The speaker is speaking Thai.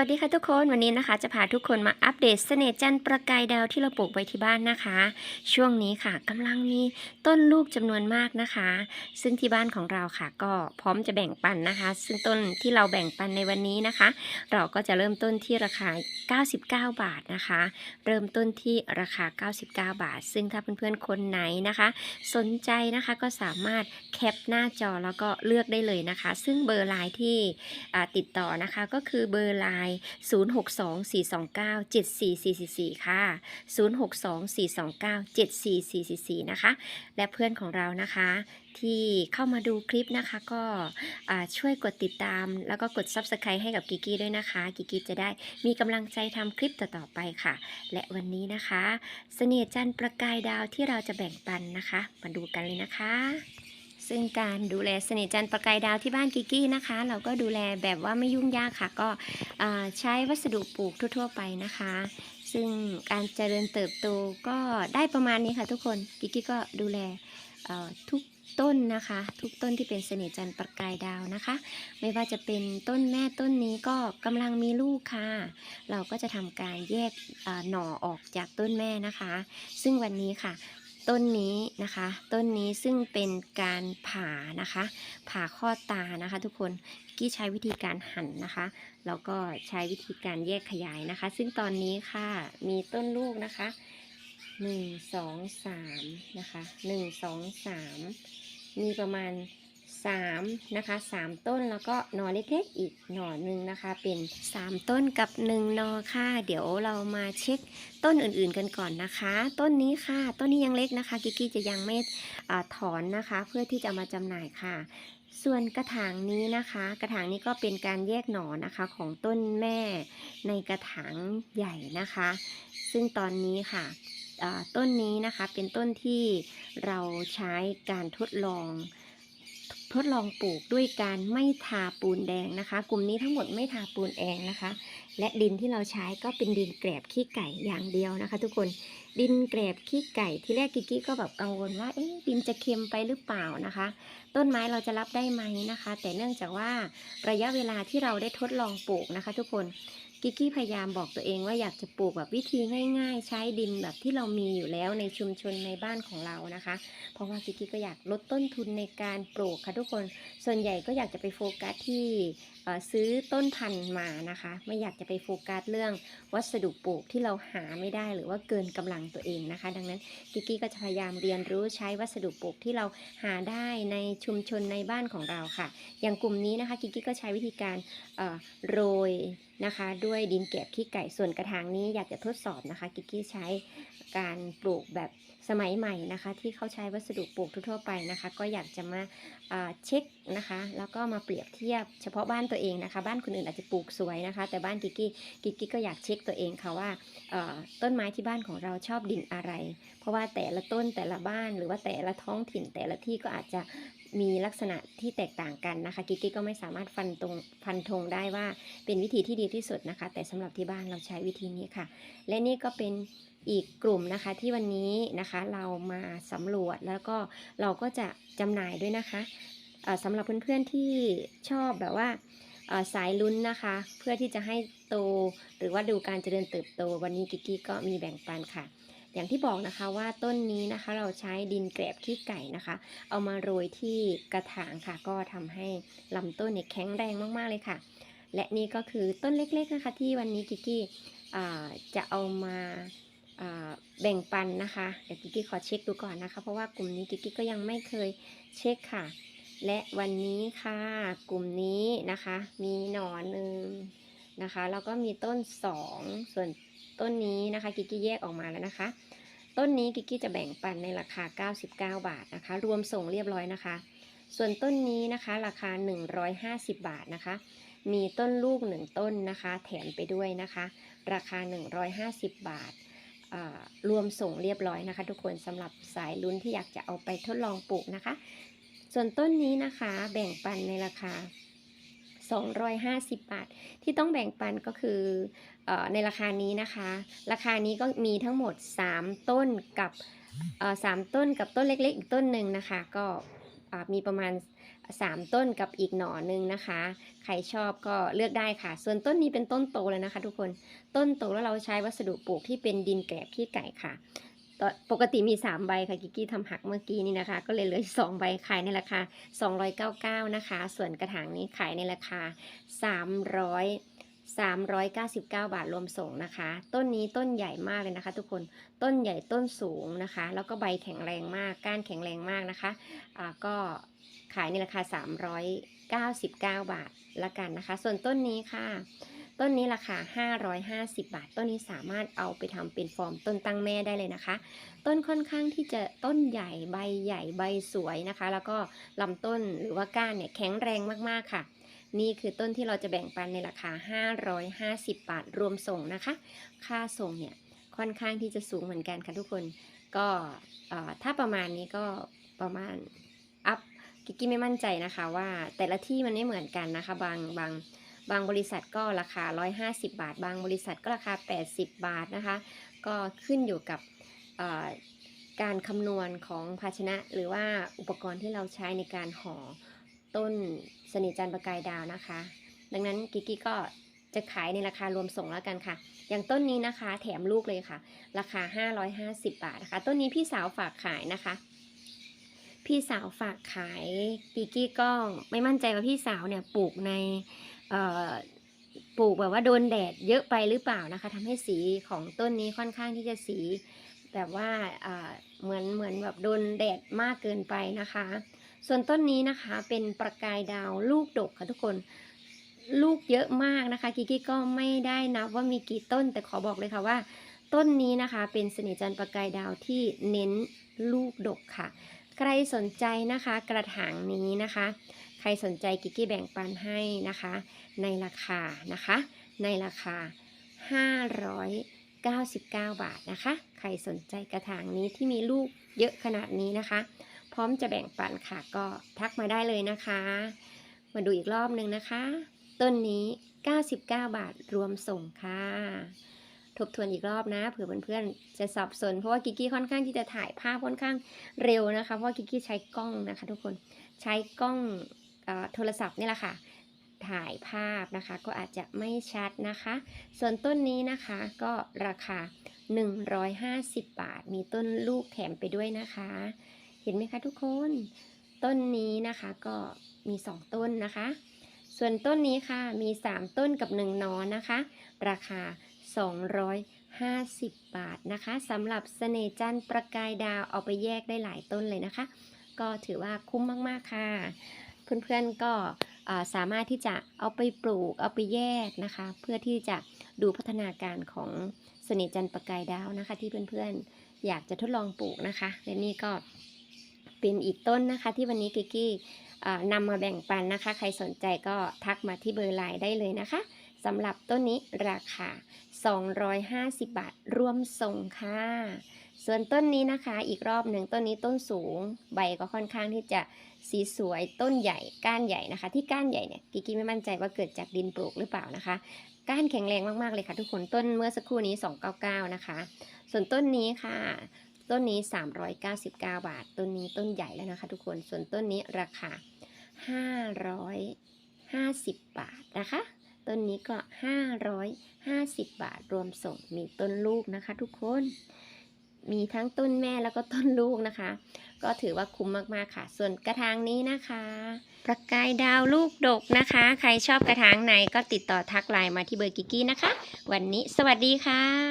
วัสดีค่ะทุกคนวันนี้นะคะ จะพาทุกคนมาอัปเดตเสน่ห์จันทร์ประกายดาวที่เราปลูกไว้ที่บ้านนะคะ ช่วงนี้ค่ะกำลังมีต้นลูกจำนวนมากนะคะ ซึ่งที่บ้านของเราค่ะ ก็พร้อมจะแบ่งปันนะคะ ซึ่งต้นที่เราแบ่งปันในวันนี้นะคะ เราก็จะเริ่มต้นที่ราคา 99 บาทนะคะ เริ่มต้นที่ราคา 99 บาท ซึ่งถ้าเพื่อนๆคนไหนนะคะ สนใจนะคะก็สามารถแคปหน้าจอแล้วก็เลือกได้เลยนะคะ ซึ่งเบอร์ไลน์ที่ติดต่อนะคะก็คือเบอร์ไลน์0624297444 ค่ะ 0624297444 นะคะ และเพื่อนของเรานะคะที่เข้ามาดูคลิปนะคะก็ช่วยกดติดตาม แล้วก็กด Subscribe ให้กับกิกกี้ด้วยนะคะ กิกกี้จะได้มีกำลังใจทำคลิปต่อๆไปค่ะ และวันนี้นะคะ เสน่ห์จันทร์ประกายดาวที่เราจะแบ่งปันนะคะ มาดูกันเลยนะคะ ซึ่งการดูแลสน่ห์จันทร์ประกายดาวที่บ้านกิกกี้นะคะ เราก็ดูแลแบบว่าไม่ยุ่งยากค่ะ ก็ใช้วัสดุปลูกทั่ว ๆ ไปนะคะ ซึ่งการเจริญเติบโตก็ได้ประมาณนี้ค่ะทุกคนกิกกี้ก็ดูแลทุกต้นนะคะ ทุกต้นที่เป็นเสน่ห์จันทร์ประกายดาวนะคะ ไม่ว่าจะเป็นต้นแม่ต้นนี้ก็กำลังมีลูกค่ะ เราก็จะทำการแยกหน่อออกจากต้นแม่นะคะ ซึ่งวันนี้ค่ะ ต้นนี้นะคะ ต้นนี้ซึ่งเป็นการผ่านะคะ ผ่าข้อตานะคะทุกคนกี้ใช้วิธีการหั่นนะคะแล้วก็ใช้วิธีการแยกขยายนะคะ ซึ่งตอนนี้ค่ะมีต้นลูกนะคะหนึ่งสองสามนะคะหนึ่งสองสามมีประมาณ สามนะคะสามต้นแล้วก็หน่อเล็กๆอีกหน่อหนึ่งนะคะเป็นสามต้นกับหนึ่งนอค่ะ เดี๋ยวเรามาเช็คต้นอื่นๆกันก่อนนะคะ ต้นนี้ค่ะ ต้นนี้ยังเล็กนะคะกิกกี้จะยังไม่ถอนนะคะ เพื่อที่จะมาจำหน่ายค่ะ ส่วนกระถางนี้นะคะ กระถางนี้ก็เป็นการแยกหน่อนะคะของต้นแม่ในกระถางใหญ่นะคะ ซึ่งตอนนี้ค่ะต้นนี้นะคะเป็นต้นที่เราใช้การทดลอง ทดลองปลูกด้วยการไม่ทาปูนแดงนะคะ กลุ่มนี้ทั้งหมดไม่ทาปูนแดงนะคะ และดินที่เราใช้ก็เป็นดินแกรบขี้ไก่อย่างเดียวนะคะ ทุกคน ดินแกรบขี้ไก่ที่แรกกิกกี้ก็แบบกังวลว่าเอ๊ะดินจะเค็มไปหรือเปล่านะคะ ต้นไม้เราจะรับได้ไหมนะคะ แต่เนื่องจากว่าระยะเวลาที่เราได้ทดลองปลูกนะคะ ทุกคนกิกกี้พยายามบอกตัวเองว่าอยากจะปลูกแบบวิธีง่าย ๆ ใช้ดินแบบที่เรามีอยู่แล้วในชุมชนในบ้านของเรานะคะ เพราะว่ากิกกี้ก็อยากลดต้นทุนในการปลูกค่ะทุกคนส่วนใหญ่ก็อยากจะไปโฟกัสที่ ซื้อต้นพันธุ์มานะคะ ไม่อยากจะไปโฟกัสเรื่องวัสดุปลูกที่เราหาไม่ได้หรือว่าเกินกำลังตัวเองนะคะ ดังนั้นกิกกี้ก็จะพยายามเรียนรู้ใช้วัสดุปลูกที่เราหาได้ในชุมชนในบ้านของเราค่ะ อย่างกลุ่มนี้นะคะกิกกี้ก็ใช้วิธีการโรย นะคะ ด้วยดินแกบขี้ไก่ส่วนกระถางนี้อยากจะทดสอบนะคะ กิกกี้ใช้การปลูกแบบสมัยใหม่นะคะ ที่เขาใช้วัสดุปลูกทั่วไปนะคะ ก็อยากจะมาเช็คนะคะ แล้วก็มาเปรียบเทียบเฉพาะบ้านตัวเองนะคะ บ้านคนอื่นอาจจะปลูกสวยนะคะ แต่บ้านกิกกี้กิกกี้ก็อยากเช็คตัวเองค่ะว่าต้นไม้ที่บ้านของเราชอบดินอะไร เพราะว่าแต่ละต้นแต่ละบ้านหรือว่าแต่ละท้องถิ่นแต่ละที่ก็อาจจะ มีลักษณะที่แตกต่างกันนะคะกิกกี้ก็ไม่สามารถฟันตรงฟันธงได้ว่าเป็นวิธีที่ดีที่สุดนะคะ แต่สำหรับที่บ้านเราใช้วิธีนี้ค่ะ และนี่ก็เป็นอีกกลุ่มนะคะที่วันนี้นะคะเรามาสำรวจแล้วก็เราก็จะจำหน่ายด้วยนะคะสำหรับเพื่อนๆที่ชอบแบบว่าสายลุ้นนะคะ เพื่อที่จะให้โตหรือว่าดูการเจริญเติบโต วันนี้กิกกี้ก็มีแบ่งปันค่ะ อย่างที่บอกนะคะว่าต้นนี้นะคะเราใช้ดินแกรบขี้ไก่นะคะ เอามาโรยที่กระถางค่ะ ก็ทำให้ลำต้นเนี่ยแข็งแรงมากๆเลยค่ะ และนี่ก็คือต้นเล็กๆนะคะ ที่วันนี้กิกกี้จะเอามาแบ่งปันนะคะเดี๋ยวกิกกี้ขอเช็คดูก่อนนะคะ เพราะว่ากลุ่มนี้กิกกี้ก็ยังไม่เคยเช็คค่ะ และวันนี้ค่ะกลุ่มนี้นะคะ มีหน่อหนึ่งนะคะแล้วก็มีต้นสองส่วน ต้นนี้นะคะกิกกี้แยกออกมาแล้วนะคะ ต้นนี้กิกกี้จะแบ่งปันในราคา 99 บาทนะคะ รวมส่งเรียบร้อยนะคะ ส่วนต้นนี้นะคะราคา 150 บาทนะคะ มีต้นลูกหนึ่งต้นนะคะ แถมไปด้วยนะคะ ราคา 150 บาทรวมส่งเรียบร้อยนะคะ ทุกคนสำหรับสายลุ้นที่อยากจะเอาไปทดลองปลูกนะคะ ส่วนต้นนี้นะคะแบ่งปันในราคา 250 บาท ที่ต้องแบ่งปันก็คืออในราคานี้นะคะ ราคานี้ก็มีทั้งหมด 3 ต้นกับสามต้นกับต้นเล็กๆ อีกต้นหนึ่งนะคะ ก็มีประมาณ 3 ต้นกับอีกหน่อหนึ่งนะคะ ใครชอบก็เลือกได้ค่ะ ส่วนต้นนี้เป็นต้นโตเลยนะคะ ทุกคน ต้นโตแล้วเราใช้วัสดุปลูกที่เป็นดินแกลบขี้ไก่ค่ะ ตอนปกติมี 3 ใบค่ะกิกกี้ทำหักเมื่อกี้นี่นะคะ ก็เลยเหลือสองใบขายในราคา 299 นะคะ ส่วนกระถางนี้ขายในราคา 300 399 บาทรวมส่งนะคะ ต้นนี้ต้นใหญ่มากเลยนะคะ ทุกคนต้นใหญ่ต้นสูงนะคะ แล้วก็ใบแข็งแรงมาก ก้านแข็งแรงมากนะคะอ่าก็ขายในราคา 399 บาทละกันนะคะ ส่วนต้นนี้ค่ะ ต้นนี้ราคา 550 บาท ต้นนี้สามารถเอาไปทำเป็นฟอร์มต้นตั้งแม่ได้เลยนะคะ ต้นค่อนข้างที่จะต้นใหญ่ใบใหญ่ใบสวยนะคะ แล้วก็ลำต้นหรือว่าก้านเนี่ยแข็งแรงมากๆค่ะ นี่คือต้นที่เราจะแบ่งปันในราคา 550 บาทรวมส่งนะคะ ค่าส่งเนี่ยค่อนข้างที่จะสูงเหมือนกันค่ะทุกคน ก็ถ้าประมาณนี้ก็ประมาณอัพกิกกี้ไม่มั่นใจนะคะว่าแต่ละที่มันไม่เหมือนกันนะคะ บางบาง บางบริษัทก็ราคา 150 บาท บางบริษัทก็ราคา 80 บาทนะคะ ก็ขึ้นอยู่กับการคำนวณของภาชนะ หรือว่าอุปกรณ์ที่เราใช้ในการห่อต้นสนิทจันทร์ประกายดาวนะคะ ดังนั้นกิกกี้ก็จะขายในราคารวมส่งแล้วกันค่ะ อย่างต้นนี้นะคะแถมลูกเลยค่ะ ราคา 550 บาทนะคะ ต้นนี้พี่สาวฝากขายนะคะ พี่สาวฝากขายกิกกี้ก็ไม่มั่นใจว่าพี่สาวเนี่ยปลูกใน ปลูกแบบว่าโดนแดดเยอะไปหรือเปล่านะคะทำให้สีของต้นนี้ค่อนข้างที่จะสีแบบว่าเหมือนเหมือนแบบโดนแดดมากเกินไปนะคะ ส่วนต้นนี้นะคะเป็นประกายดาวลูกดกค่ะทุกคนลูกเยอะมากนะคะกิกกี้ก็ไม่ได้นับว่ามีกี่ต้น แต่ขอบอกเลยค่ะว่า ต้นนี้นะคะเป็นเสน่ห์จันทร์ประกายดาวที่เน้นลูกดกค่ะ ใครสนใจนะคะกระถางนี้นะคะ ใครสนใจกิกกี้แบ่งปันให้นะคะ ในราคานะคะ ในราคา 599 บาทนะคะ ใครสนใจกระถางนี้ที่มีลูกเยอะขนาดนี้นะคะ พร้อมจะแบ่งปันค่ะก็ทักมาได้เลยนะคะ มาดูอีกรอบหนึ่งนะคะ ต้นนี้ 99 บาทรวมส่งค่ะทบทวนอีกรอบนะเผื่อเพื่อนๆจะสับสนเพราะว่ากิกกี้ค่อนข้างที่จะถ่ายภาพค่อนข้างเร็วนะคะ เพราะว่ากิกกี้ใช้กล้องนะคะ ทุกคนใช้กล้อง โทรศัพท์นี่แหละค่ะ ถ่ายภาพนะคะ ก็อาจจะไม่ชัดนะคะ ส่วนต้นนี้นะคะก็ราคา 150 บาท มีต้นลูกแถมไปด้วยนะคะ เห็นไหมคะทุกคน ต้นนี้นะคะก็มี 2 ต้นนะคะ ส่วนต้นนี้ค่ะมี 3 ต้นกับ 1นอนนะคะ ราคา 250 บาทนะคะสำหรับเสน่จันทร์ประกายดาวเอาไปแยกได้หลายต้นเลยนะคะ ก็ถือว่าคุ้มมาก ๆ ค่ะ เพื่อนๆก็สามารถที่จะเอาไปปลูกเอาไปแยกนะคะ เพื่อที่จะดูพัฒนาการของสน่ห์จันทร์ประกายดาวนะคะ ที่เพื่อนๆอยากจะทดลองปลูกนะคะและนี่ก็เป็นอีกต้นนะคะ ที่วันนี้กิกกี้นำมาแบ่งปันนะคะ ใครสนใจก็ทักมาที่เบอร์ไลน์ได้เลยนะคะสำหรับต้นนี้ราคา 250 บาทรวมส่งค่ะ ส่วนต้นนี้นะคะอีกรอบหนึ่งต้นนี้ต้นสูง ใบก็ค่อนข้างที่จะสีสวยต้นใหญ่ก้านใหญ่นะคะ ที่ก้านใหญ่เนี่ยกิกกี้ไม่มั่นใจว่าเกิดจากดินปลูกหรือเปล่านะคะ ก้านแข็งแรงมากๆเลยค่ะ ทุกคนต้นเมื่อสักครู่นี้ 299 นะคะ ส่วนต้นนี้ค่ะ ต้นนี้ 399 บาท ต้นนี้ต้นใหญ่แล้วนะคะ ทุกคนส่วนต้นนี้ราคา 550 บาทนะคะต้นนี้ก็ 550 บาท รวมส่งมีต้นลูกนะคะ ทุกคน มีทั้งต้นแม่แล้วก็ต้นลูกนะคะ ก็ถือว่าคุ้มมากๆค่ะ ส่วนกระถางนี้นะคะประกายดาวลูกดกนะคะ ใครชอบกระถางไหนก็ติดต่อทักไลน์มาที่เบอร์กิกกี้นะคะ วันนี้สวัสดีค่ะ